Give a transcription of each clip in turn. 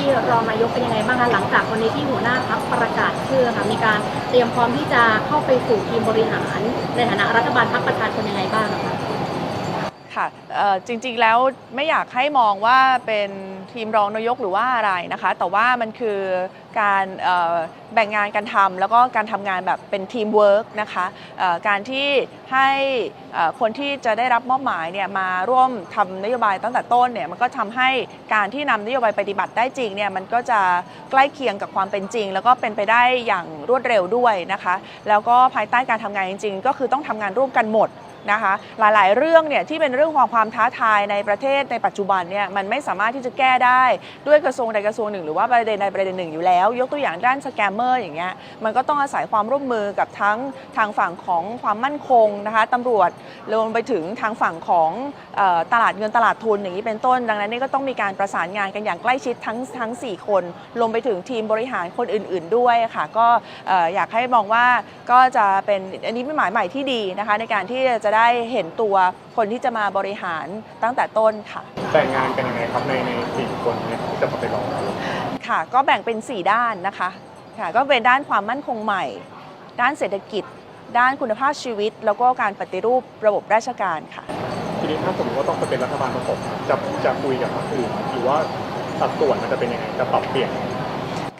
ที่รองนายกเป็นยังไงบ้างคะหลังจากวันนี้ที่หัวหน้าพักประกาศชื่อค่ะมีการเตรียมพร้อมที่จะเข้าไปสู่ทีมบริหารในฐานะรัฐบาลพักประชาชนยังไงบ้างคะ ค่ะจริงๆแล้วไม่อยากให้มองว่าเป็นทีมรองนายกหรือว่าอะไรนะคะ แต่ว่ามันคือการแบ่งงานกันทำแล้วก็การทำงานแบบเป็นทีมเวิร์กนะคะการที่ให้คนที่จะได้รับมอบหมายเนี่ยมาร่วมทำนโยบายตั้งแต่ต้นเนี่ยมันก็ทำให้การที่นำนโยบายปฏิบัติได้จริงเนี่ยมันก็จะใกล้เคียงกับความเป็นจริง แล้วก็เป็นไปได้อย่างรวดเร็วด้วยนะคะ แล้วก็ภายใต้การทำงานจริง ๆ ก็คือต้องทำงานร่วมกันหมด นะคะหลาย ๆ เรื่องเนี่ยที่เป็นเรื่องของความท้าทายในประเทศในปัจจุบันเนี่ยมันไม่สามารถที่จะแก้ได้ด้วยกระทรวงใดกระทรวงหนึ่ง หรือว่าประเด็นใดประเด็นหนึ่งอยู่แล้ว ยกตัวอย่างด้านสแกมเมอร์อย่างเงี้ยมันก็ต้องอาศัยความร่วมมือกับทั้งทางฝั่งของความมั่นคงนะคะตำรวจรวมไปถึงทางฝั่งของออตลาดเงินตลาดทุนอย่างนี้เป็นต้น ดังนั้นนี่ก็ต้องมีการประสานงานกันอย่างใกล้ชิดทั้งทั้ง 4 คนรวมไปถึงทีมบริหารคนอื่น ๆ ด้วยค่ะก็เอ่ออยากให้มองว่า ก็จะเป็นอันนี้เป็นหมายใหม่ที่ดีนะคะ ในการที่จะได้เห็นตัวคนที่จะมาบริหารตั้งแต่ต้นค่ะแบ่งงานกันยังไงครับในในสี่คนเนี่ยที่จะมาเป็นรองนายกค่ะ ก็แบ่งเป็น 4 ด้านนะคะค่ะก็เป็นด้านความมั่นคงใหม่ ด้านเศรษฐกิจ ด้านคุณภาพชีวิต แล้วก็การปฏิรูประบบราชการค่ะทีนี้ถ้าสมมติว่าต้องไปเป็นรัฐบาลผสมจะจะคุยกับพรรคอื่นหรือว่าสัดส่วนมันจะเป็นยังไงจะปรับเปลี่ยนยังไง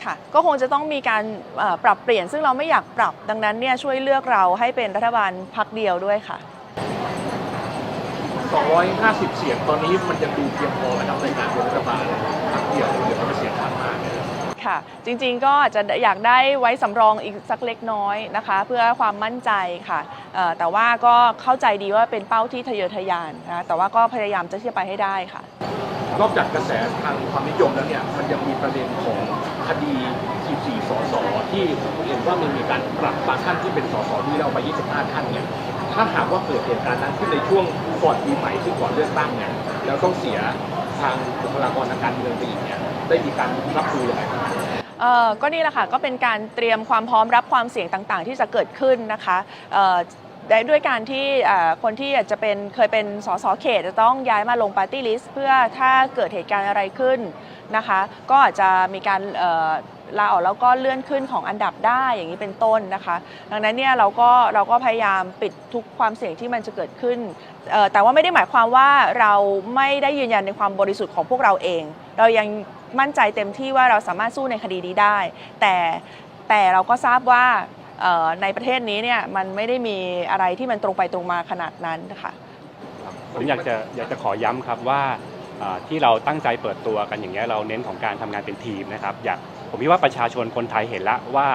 ค่ะก็คงจะต้องมีการเอ่อปรับเปลี่ยน ซึ่งเราไม่อยากปรับดังนั้นเนี่ยช่วยเลือกเราให้เป็นรัฐบาลพักเดียวด้วยค่ะ 250 เสียงตอนนี้มันยังดูเพียงพอไหมครับในการเป็นรัฐบาลพรรคเดียวหรือว่าเสียงข้างมากเนี่ยค่ะ จริงๆก็อาจจะอยากได้ไว้สำรองอีกสักเล็กน้อยนะคะ เพื่อความมั่นใจค่ะเอ่อแต่ว่าก็เข้าใจดีว่าเป็นเป้าที่ทะเยอทะยานนะแต่ว่าก็พยายามจะที่จะไปให้ได้ค่ะนอกจากกระแสทางความนิยมแล้วเนี่ยมันยังมีประเด็นของ คดี 14 สส ที่ผมเห็นว่ามันมีการปรับบางท่านที่เป็นสสที่เราไป 25 ท่านเนี่ย ถ้าหากว่าเกิดเหตุการณ์นั้นขึ้นในช่วงก่อนปีใหม่ซึ่งก่อนเลือกตั้งเนี่ยแล้วต้องเสียทางบุคลากรทางการเมืองไปอีกเนี่ย ได้มีการรับมือยังไงบ้าง เอ่อก็นี่แหละค่ะก็เป็นการเตรียมความพร้อมรับความเสี่ยงต่างๆ ที่จะเกิดขึ้นนะคะเอ่อได้ด้วยการที่อ่อคนที่อาจจะเป็นเคยเป็นสสเขตจะต้องย้ายมาลงปาร์ตี้ลิสต์เพื่อถ้าเกิดเหตุการณ์อะไรขึ้น นะคะ ก็อาจจะมีการลาออกแล้วก็เลื่อนขึ้นของอันดับได้อย่างนี้เป็นต้นนะคะ ดังนั้นเนี่ยเราก็เราก็พยายามปิดทุกความเสี่ยงที่มันจะเกิดขึ้น แต่ว่าไม่ได้หมายความว่าเราไม่ได้ยืนยันในความบริสุทธิ์ของพวกเราเอง เรายังมั่นใจเต็มที่ว่าเราสามารถสู้ในคดีนี้ได้ แต่แต่เราก็ทราบว่าในประเทศนี้เนี่ยมันไม่ได้มีอะไรที่มันตรงไปตรงมาขนาดนั้นค่ะผมอยากจะอยากจะขอย้ำครับว่า ที่เราตั้งใจเปิดตัวกันอย่างนี้ยเราเน้นของการทำงานเป็นทีมนะครับอยากผมคิดว่าประชาชนคนไทยเห็นละว่า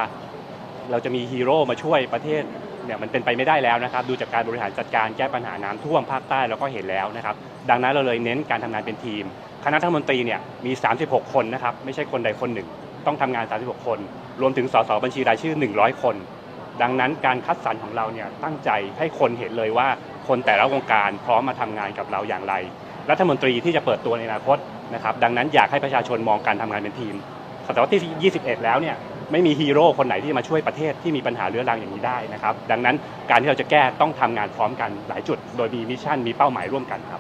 เราจะมีฮีโร่มาช่วยประเทศเนี่ยมันเป็นไปไม่ได้แล้วนะครับ ดูจากการบริหารจัดการแก้ปัญหาน้ำท่วมภาคใต้เราก็เห็นแล้วนะครับ ดังนั้นเราเลยเน้นการทำงานเป็นทีม คณะรัฐมนตรีเนี่ยมี 36 คนนะครับ ไม่ใช่คนใดคนหนึ่ง ต้องทำงาน 36 คน รวมถึงสสบัญชีรายชื่อ 100 คน ดังนั้นการคัดสรรของเราเนี่ยตั้งใจให้คนเห็นเลยว่าคนแต่ละวงการพร้อมมาทำงานกับเราอย่างไร รัฐมนตรีที่จะเปิดตัวในอนาคตนะครับดังนั้นอยากให้ประชาชนมองการทำงานเป็นทีมศตวรรษที่ 21 แล้วเนี่ยไม่มีฮีโร่คนไหนที่จะมาช่วยประเทศที่มีปัญหาเรื้อรังอย่างนี้ได้นะครับดังนั้นการที่เราจะแก้ต้องทำงานพร้อมกันหลายจุด โดยมีมิชชั่นมีเป้าหมายร่วมกันครับ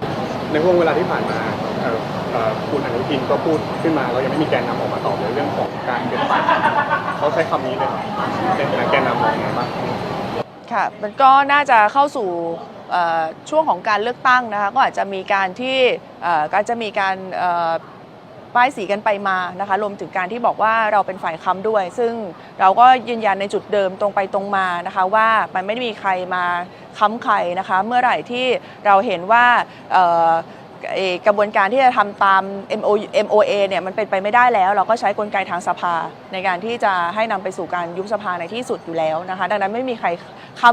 ในห่วงเวลาที่ผ่านมาเอ่อเอ่อคุณอนุทินก็พูดขึ้นมาเรายังไม่มีแกนนำออกมาตอบในเรื่องของการเปลี่ยนแปลงเขาใช้คำนี้เลยครับในฐานะแกนนำมองยังไงบ้างค่ะมันก็น่าจะเข้าสู่เอ่อ ช่วงของการเลือกตั้งนะคะก็อาจจะมีการที่อ่อก็จะมีการป้ายสีกันไปมานะคะรวมถึงการที่บอกว่าเราเป็นฝ่ายค้ำด้วย ซึ่งเราก็ยืนยันในจุดเดิมตรงไปตรงมานะคะว่ามันไม่ได้มีใครมาค้ำใครนะคะเมื่อไหร่ที่เราเห็นว่ากระบวนการที่จะทำตาม MOA เนี่ยมันเป็นไปไม่ได้แล้ว เราก็ใช้กลไกทางสภาในการที่จะให้นำไปสู่การยุบสภาในที่สุดอยู่แล้วนะคะดังนั้นไม่มีใครค้ำ